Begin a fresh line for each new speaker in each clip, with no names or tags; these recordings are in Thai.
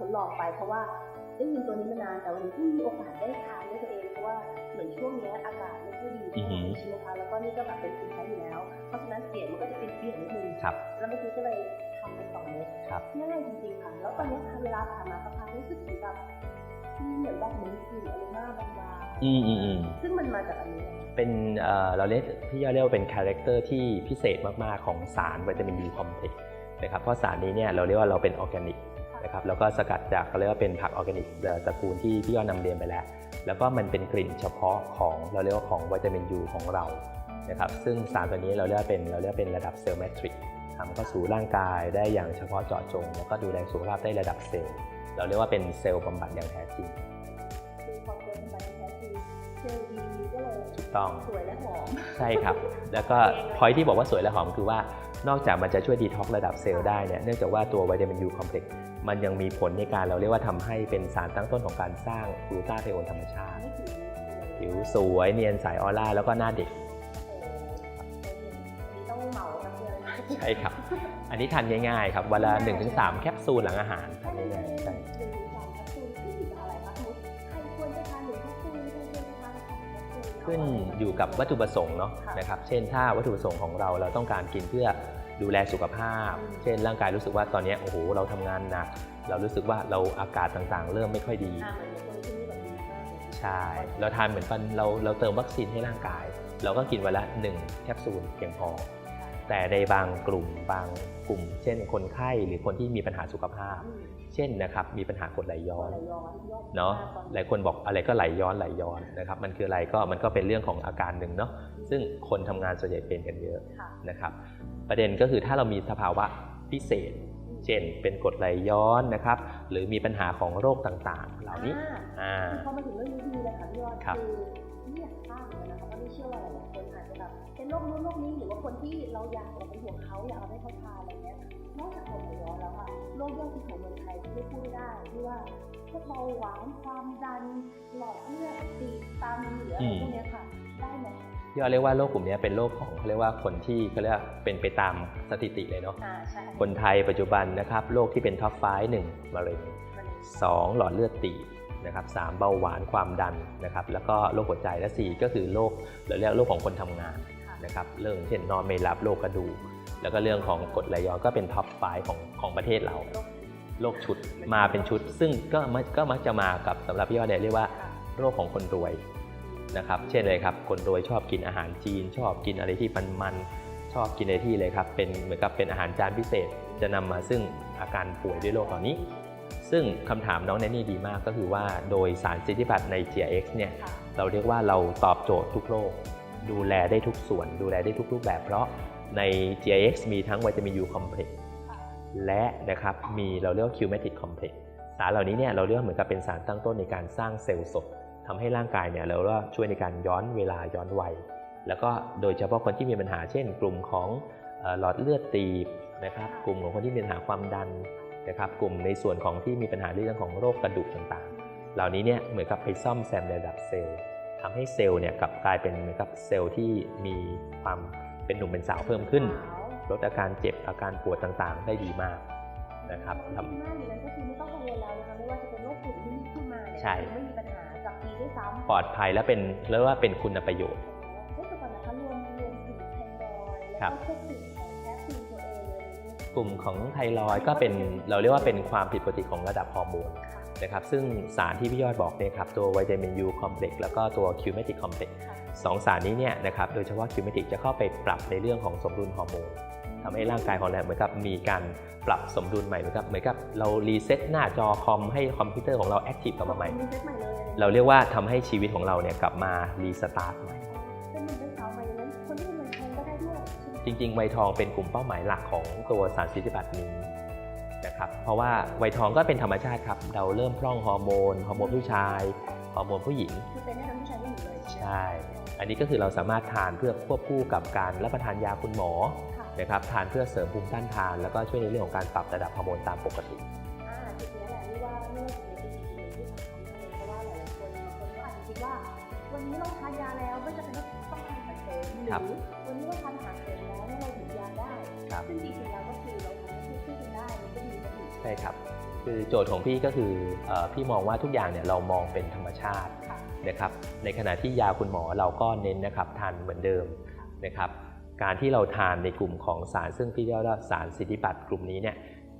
ทดลองไป เพราะว่าได้ยินตัวนี้มานานแต่วันนี้เพิ่งมีโอกาสได้ทานด้วยตัวเองเพราะว่าเหมือนช่วงเนี้ยอากาศไม่ค่อยดี
อือหือ
ใช่ไหมคะแล้วก็นี่ก็แบบเป็นภูมิแพ้อยู่แล้ว เพราะฉะนั้นเสียงมันก็จะเป็นเปลี่ยนนิดนึง
ครับ
แล้วเมื่อกี้ก็เลยทำไปสองเม็ด
ครับ
ง่ายจริงๆค่ะแล้วตอนนี้ค่ะเวลาผ่านมาสักพักรู้สึกถึงแบบมีเหมือนแบบเหมือนกลิ่นอโรมาบาง
อืมอืมอืม
ๆซึ่งมันมาจากอันนี้เลย
เป็นเอ่อเราเรียกที่เรียกว่าเป็นคาแรคเตอร์ที่พิเศษมากๆของสารวิตามิน B คอมเพล็กซ์นะครับเพราะสารนี้เนี่ยเราเรียกว่าเราเป็นออร์แกนิก นะครับแล้วก็สกัดจากเขาเรียกว่าเป็นผักออร์แกนิกเอ่อตระกูลที่พี่ยอดนำเรียนไปแล้ว แล้วก็มันเป็นกลิ่นเฉพาะของเราเรียกว่าของวิตามิน U ของเรานะครับซึ่งสารตัวนี้เราเรียกว่าเป็นเราเรียกว่าเป็นระดับเซลล์แมทริกทำเข้าสู่ร่างกายได้อย่างเฉพาะเจาะจง แล้วก็ดูแลสุขภาพได้ระดับเซลล์เราเรียกว่าเป็นเซลล์บำบัดอย่างแท้จริง
คือความเป็นไปแท้คือเซลล์ดีก็เลย
ถูกต้อง
สวยและหอม
ใช่ครับ แล้วก็พอยที่บอกว่าสวยและหอมคือว่านอกจากมันจะช่วยดีท็อกซ์ระดับเซลล์ได้เนี่ยเนื่องจากว่าตัววิตามินยูคอมเพล็กซ์ มันยังมีผลในการเราเรียกว่าทำให้เป็นสารตั้งต้นของการสร้างกลูตาไทโอนธรรมชาติ
นี่คือ
ผิวสวยเนียนใสออร่าแล้วก็หน้าเด็ก
นี่ต้องเหมาทั้งเดือน
ใช่ครับ อันนี้ทานง่ายๆครับวันละ1-3 แคปซูลหลังอาหารทานง่ายๆใช่
หนึ่งถึงสามแคปซูลขึ้นอยู่กับอะไรคะสมมติใครควรจะทานหนึ่งแคปซูลใครควรจะทานสองแคปซูล
ขึ้นอยู่กับวัตถุประสงค์เนาะ
ค่ะ
นะครับ เช่นถ้าวัตถุประสงค์ของเราเราต้องการกินเพื่อ ดูแลสุขภาพ
อืม
เช่น ร่างกายรู้สึกว่าตอนเนี้ยโอ้โหเราทำงานหนัก เรารู้สึกว่าเราอากาศต่างๆ เริ่มไม่ค่อยดี
อ่าเหมือนคนที่นี่แบบดีมากเลย
ใช่ เราทานเหมือนปันเราเราเติมวัคซีนให้ร่างกาย เราก็กินวันละ 1 แคปซูลเพียงพอ แต่ในบางกลุ่มบางกลุ่ม เช่น คนไข้หรือคนที่มีปัญหาสุขภาพ
อืม
เช่นนะครับมีปัญหากรดไหลย้อน
ไหลย้อนยอด
เนาะ
มกตอ
หลายคนบอกอะไรก็ไหลย้อนไหลย้อนนะครับมันคืออะไรก็มันก็เป็นเรื่องของอาการหนึ่งเนาะซึ่งคนทำงานส่วนใหญ่เป็นกันเยอะ
ค่ะ
นะครับประเด็นก็คือถ้าเรามีสภาวะพิเศษ เช่นเป็นกรดไหลย้อนนะครับหรือมีปัญหาของโรคต่างๆ เหล่านี้
อ่า
อ่า
พอมาถึงเรื่องนี้ดีเลยค่ะพี่ยอด
ครับ
คือ ไม่อยากทราบเลยนะคะว่าไม่เชื่อว่าหลายๆคนอาจจะแบบเป็นโรคนู้นโรคนี้หรือว่าคนที่เราอยากเราเป็นห่วงเขาอยากเอาให้เขาทานอะไรเงี้ยนอกจากกรดไหลย้อนแล้วค่ะโรคยอดฮิตของเมืองไทยที่ไม่พูดไม่ได้ที่ว่าพวกเบาหวานความดันหลอดเลือดตีบตันหรืออะไรพวกเนี้ยค่ะ ได้ไหม
ที่เราเรียกว่าโรคกลุ่มนี้เป็นโรคของเขาเรียกว่าคนที่เขาเรียกว่าเป็นไปตามสถิติเลยเนาะ
อ่าใช่
คนไทยปัจจุบันนะครับโรคที่เป็นท็อปไฟหนึ่งมะเร็ง
มัน
2หลอดเลือดตีบ นะครับสามเบาหวานความดันนะครับแล้วก็โรคหัวใจและ 4 ก็คือโรคเราเรียกโรคของคนทำงานนะครับเรื่องเช่นนอนไม่หลับโรคกระดูกแล้วก็เรื่องของกรดไหลย้อนก็เป็นท็อปไฟของของประเทศเรา
โรค
ชุดมาเป็นชุด ซึ่งก็มักก็มักจะมากับสำหรับพี่ยอดเนี่ยเรียกว่าโรคของคนรวยนะครับเช่นเลยครับคนรวยชอบกินอาหารจีน ชอบกินอะไรที่มันมันชอบกินอะไรที่เลยครับเป็นเหมือนกับเป็นอาหารจานพิเศษจะนำมาซึ่งอาการป่วยด้วยโรคเหล่านี้ ซึ่งคำถามน้องแนนนี่ดีมากก็คือว่าโดยสารสิทธิบัตรใน GX เนี่ย
ค่ะ
เราเรียกว่าเราตอบโจทย์ทุกโรคดูแลได้ทุกส่วน ดูแลได้ทุกรูปแบบ เพราะใน GX มีทั้งวิตามิน U complex
ค่ะ
และนะครับมีเราเรียกว่า Q-matic complex สารเหล่านี้เนี่ยเราเรียกว่าเหมือนกับเป็นสารตั้งต้นในการสร้างเซลล์สดทำให้ร่างกายเนี่ยเราเรียกว่าช่วยในการย้อนเวลาย้อนวัย แล้วก็โดยเฉพาะคนที่มีปัญหาเช่น กลุ่มของเอ่อหลอดเลือดตีบนะครับกลุ่มของคนที่มีปัญหาความดัน นะครับกลุ่มในส่วนของที่มีปัญหาเรื่องของโรคกระดูกต่างๆ เหล่านี้เนี่ยเหมือนกับไปซ่อมแซมในระดับเซลล์ทำให้เซลล์เนี่ยกลับกลายเป็นเหมือนกับเซลล์ที่มีความเป็นหนุ่มเป็นสาวเพิ่มขึ้น ลดอาการเจ็บอาการปวดต่างๆ ได้ดีมากนะครับทำ
ดีมากอยู่นั้นก็คือไม่ต้องกังวลแล้วนะคะไม่ว่าจะเป็นโรคฝุ่นที่มีขึ้นมาเนี่ย
ใช่
ไม่มีปัญหากับดีด้วยซ้ำ
ปลอดภัยและเป็นเรียกว่าเป็นคุณประโยชน์
เฮ้ยแต่ก่อนนะคะรวมรวมถึงไทรอยด์
ครั
แล้ว
บ
ก็พวกกลุ่มของ
กลุ่มของไทรอยด์ก็เป็นเราเรียกว่าเป็นความผิดปกติของระดับฮอร์โมน
ค่ะ
นะครับซึ่งสารที่พี่ยอดบอกเนี่ยครับตัววิตามินยูคอมเพล็กซ์แล้วก็ตัวคิวเมติกคอมเพล็กซ์
ค่ะ
สองสารนี้เนี่ยนะครับโดยเฉพาะคิวเมติกจะเข้าไปปรับในเรื่องของสมดุลฮอร์โมนทำให้ร่างกายของเราเหมือนกับมีการปรับสมดุลใหม่เหมือนกับเหมือนกับเรารีเซ็ตหน้าจอคอมให้คอมพิวเตอร์ของเราแอคทีฟกลับมาใหม่
มีเซ็ตใหม่เลย
เราเรียกว่าทำให้ชีวิตของเราเนี่ยกลับมารีสตาร์ทใหม่ จริงๆ ไวทองเป็นกลุ่มเป้าหมายหลักของตัวสารสิทธิบัตรนี้นะครับเพราะว่าไวทองก็เป็นธรรมชาติครับ เราเริ่มพร่องฮอร์โมน ฮอร์โมนผู้ชาย ฮอร์โมนผู้หญิง
คือเป็นได้ทั้งผู้ชายผู้หญิงเลย
ใช่ อันนี้ก็คือเราสามารถทานเพื่อควบคู่กับการรับประทานยาคุณหมอ
ค่ะ
นะครับทานเพื่อเสริมภูมิต้านทาน แล้วก็ช่วยในเรื่องของการปรับระดับฮอร์โมนตามปกติ
อ่าจุดนี้แหละที่ว่าไม่ว่าจะเป็นดีหรือที่สำคัญเลยเพราะว่าหลายๆคนบางคนก็อาจจะคิดว่า วันนี้เราทานยาแล้วไม่จำเป็นต้องต้องทานอาหารเสริมหรื
ครับ
อวันนี้เราทานอาหาร ซึ่งจริงๆแล้วก็คือเราทำให้คู่กันได้มันก็ดีก็ดี
ใช่ครับ คือโจทย์ของพี่ก็คือเออพี่มองว่าทุกอย่างเนี่ยเรามองเป็นธรรมชาติ
ค่ะ
นะครับในขณะที่ยาคุณหมอเราก็เน้นนะครับทานเหมือนเดิมนะครับการที่เราทานในกลุ่มของสารซึ่งพี่เรียกว่าสารสิทธิบัตรกลุ่มนี้เนี่ย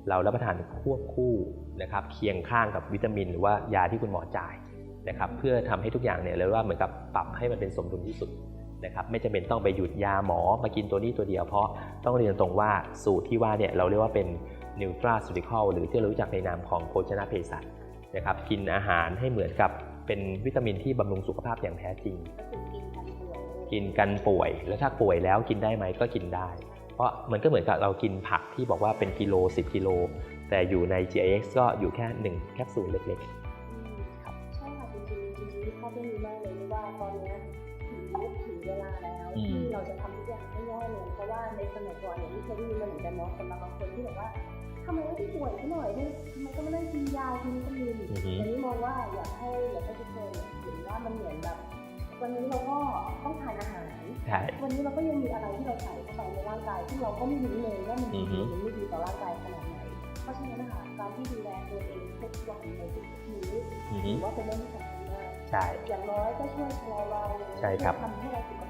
เรารับประทานควบคู่นะครับเคียงข้างกับวิตามิน หรือว่ายาที่คุณหมอจ่ายนะครับเพื่อทำให้ทุกอย่างเนี่ยเรียกว่าเหมือนกับปรับให้มันเป็นสมดุลที่สุด นะครับไม่จำเป็นต้องไปหยุดยาหมอมากินตัวนี้ตัวเดียวเพราะต้องเรียนตรงว่าสูตรที่ว่าเนี่ยเราเรียกว่าเป็นนิวทราซูติคอลหรือที่เรารู้จักในนามของโภชนะเภสัชนะครับกินอาหารให้เหมือนกับเป็นวิตามินที่บำรุงสุขภาพอย่างแท้จริง
กินกันเผื่อเลย
กินกันป่วยแล้วถ้าป่วยแล้วกินได้ไหมก็กินได้ เพราะมันก็เหมือนกับเรากินผักที่บอกว่าเป็นกิโล 10 กิโล แต่อยู่ใน GIX ก็อยู่แค่ 1 แคปซูลเล็ก
คาแล้ว
อืม
ที่เราจะทำทุกอย่างให้ย่อยลงเพราะว่าในสมัยก่อนอย่างที่เคยได้ยินมาเหมือนกันเนาะสำหรับบางคนที่แบบว่าทำไมไม่ป่วยซะหน่อยเนี่ยทำไมก็ไม่ได้กินยากินวิตามิน
อือฮึ
อันนี้มองว่าอยากให้อยากให้ทุกคนเนี่ยเห็นว่ามันเหมือนแบบวันนี้เราก็ต้องทานอาหาร
ๆใช่
วันนี้เราก็ยังมีอะไรที่เราใส่เข้าไปในร่างกายที่เราก็ไม่รู้เลยว่ามัน
อื
ดี
อฮึ
หรือไม่ดีต่อร่างกายขนาดไหน เพราะฉะนั้นนะคะการที่ดูแลตัวเองทุกวันในทุกๆมื้อ
อือฮึ
ถือว่าเป็นเรื่องที่สำคัญมาก
ใช่
อย่างน้อยก็ช่วยชะลอวัย
ใช่ครับ
ทำให้เราสุขภาพ
อื
ดี
อฮึ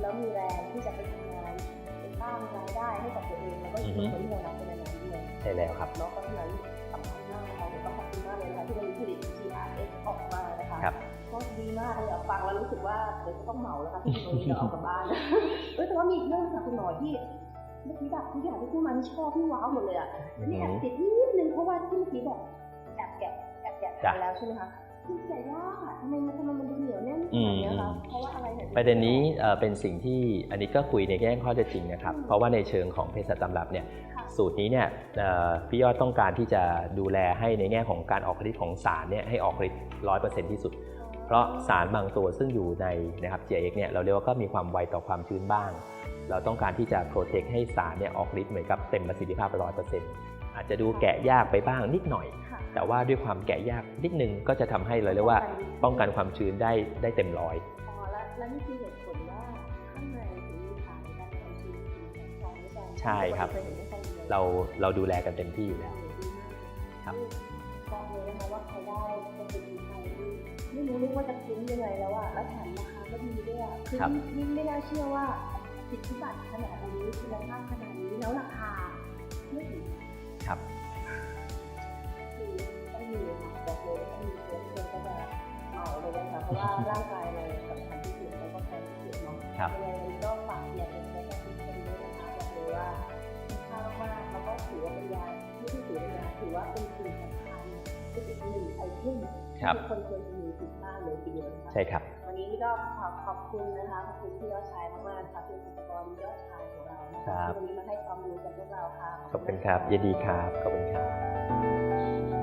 แล้วมีแรงที่จะไปทำงานไปสร้างรายได้ให้กับตัวเองแล้วก็อยู่กับคนที่เรารักเป็นนานๆด้วย
ใช่แล้วครับ
เนาะเพราะฉะนั้นสำคัญมากนะคะเดี๋ยวต้องขอบคุณมากเลยนะคะที่วันนี้ผลิต GRS ออกมานะคะ
ครับ
ก็ดีมากเลยอะฟังแล้วรู้สึกว่าเดี๋ยวจะต้องเหมาแล้วค่ะที่ตรงนี้จะเอากลับบ้านเอ้ยแต่ว่ามีอีกเรื่องค่ะคุณหมอที่เมื่อกี้แบบทุกอย่างที่พูดมานี่ชอบพี่ว้าวหมดเลยอะ
อือฮึ
นี่แอบติดนิดนึงเพราะว่าที่เมื่อกี้บอกแอบแกะแอบแกะ
จ้ะ
ทานแล้วใช่ไหมคะ คือแกะยากอะทำไมมันทำไมมันดูเหนียวแน่นข
อื
นามดเนี้ยคะ
อืม
เพราะว่าอะไรเนี่ย
ประเด็นนี้เอ่อเป็นสิ่งที่อันนี้ก็คุยในแง่ข้อเท็จจริงนะครับ
อืม
เพราะว่าในเชิงของเภสัชตำรับเนี่ย
ค่ะ
สูตรนี้เนี่ยเอ่อพี่ยอดต้องการที่จะดูแลให้ในแง่ของการออกฤทธิ์ของสารเนี่ยให้ออกฤทธิ์ร้อยเปอร์เซ็นต์ที่สุด เพราะสารบางตัวซึ่งอยู่ในนะครับ GIX เนี่ยเราเรียกว่าก็มีความไวต่อความชื้นบ้าง เราต้องการที่จะโปรเทคให้สารเนี่ยออกฤทธิ์เหมือนกับเต็มประสิทธิภาพร้อยเปอร์เซ็นต์อาจจะดูแกะยากไปบ้างนิดหน่อย
ค่ะ
แต่ว่าด้วยความแกะยากนิดนึงก็จะทำให้เราเรียกว่าป้องกันความชื้นได้ได้เต็มร้อย
อ๋อแล้วแล้วนี่คือเหตุผลว่าข้างในถึงมีสารในการทำชีวิตถึงแข็งแรงด้วยกัน
ใช่ครับ
เคยเห็นได้คนเดียว
เราเราดูแลกันเต็มที่อยู่แล้วครับ
บอกเลยนะคะว่าใครได้เป็นเป็นไทยที่ไม่รู้เรียกว่าจะคุ้มยังไงแล้วอะแล้วแถมราคาก็ดีด้วยอะคือ
ครับ
ยิ่งไม่น่าเชื่อว่าสิทธิบัตรขนาดนี้คุณภาพขนาดนี้แล้วราคาไม่ถึง
ครับ
คือ ต้องมีค่ะบอกเลยว่าต้องมีเพื่อนเพื่อนก็จะเอาเลยนะคะเพราะว่าร่างกายเราสำคัญที่สุดแล้วก็แพงที่สุดเนาะ
ครับ
ยังไงวันนี้ก็ฝากเนี่ยเป็นแค่ทุกคนด้วยนะคะบอกเลยว่ามีค่ามากๆแล้วก็ถือว่าเป็นยาไม่ใช่ถือเป็นยาถือว่าเป็นสิ่งสำคัญเป็นอีกหนึ่งไอเทม
ครับ
ที่คนควรจะมีติดบ้านเลยทีเดียวนะคะ
ใช่ครับ
วันนี้ก็ขอขอบคุณนะคะขอบคุณพี่ยอดชายมากๆค่ะคุณสุกรยอดชายของเรานะ
ครั
คะ
บ
ที่วันนี้มาให้ความรู้กับพวกเราค่ะ
ขอบคุณครับยินดีครับขอบคุณครับ